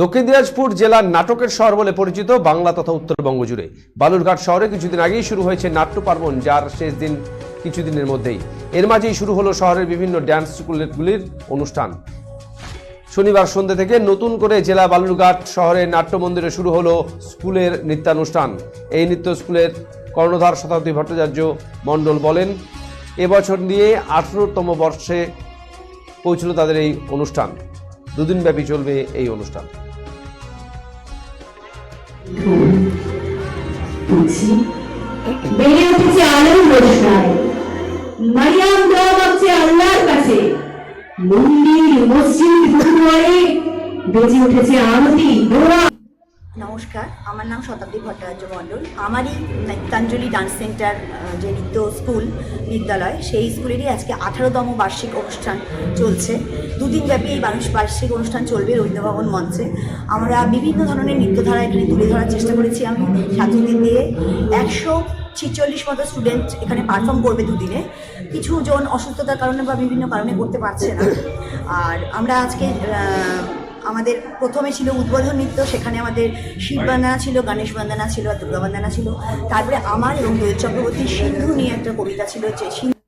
দক্ষিণ দিনাজপুর জেলার নাটকের শহর বলে পরিচিত বাংলা তথা উত্তরবঙ্গ জুড়ে। বালুরঘাট শহরে কিছুদিন আগেই শুরু হয়েছে নাট্য পার্বণ, যার শেষ দিন কিছুদিনের মধ্যেই। এর মাঝেই শুরু হলো শহরের বিভিন্ন ড্যান্স স্কুলগুলির অনুষ্ঠান। শনিবার সন্ধ্যে থেকে নতুন করে জেলা বালুরঘাট শহরের নাট্য মন্দিরে শুরু হলো স্কুলের নৃত্যানুষ্ঠান। এই নৃত্য স্কুলের কর্ণধার শতাব্দী ভট্টাচার্য মণ্ডল বলেন, এবছর নিয়ে আঠেরোতম বর্ষে পৌঁছল তাদের এই অনুষ্ঠান। দুদিন ব্যাপী চলবে এই অনুষ্ঠান। বুঝি বেড়ে উঠেছে আলোর রোশনায় মারিয়াম দোয়া ভাবছে আল্লাহর কাছে মন্দির মসজিদ গুরুদ্বারে বেজে উঠেছে আরতি দোয়া নমস্কার, আমার নাম শতাব্দী ভট্টাচার্য মণ্ডল। আমারই নৃত্যাঞ্জলি ডান্স সেন্টার যে নৃত্য স্কুল বিদ্যালয়, সেই স্কুলেরই আজকে আঠারোতম বার্ষিক অনুষ্ঠান চলছে। দুদিন ব্যাপী এই মানুষ বার্ষিক অনুষ্ঠান চলবে রবীন্দ্রভবন মঞ্চে। আমরা বিভিন্ন ধরনের নৃত্যধারা এখানে তুলে ধরার চেষ্টা করেছি আমি ছাত্রদের দিয়ে। একশো ছিচল্লিশ মতো স্টুডেন্ট এখানে পারফর্ম করবে দুদিনে। কিছু জন অসুস্থতার কারণে বা বিভিন্ন কারণে করতে পারছে না। আর আমরা আজকে আমাদের প্রথমে ছিল উদ্বোধন নৃত্য, সেখানে আমাদের শিব বন্দনা ছিল, গণেশ বন্দনা ছিল আর দুর্গা বন্দনা ছিল। তারপরে আমার এবং দৈব চক্রবর্তী সিন্ধু নিয়ে একটা কবিতা ছিল যে সিন্ধু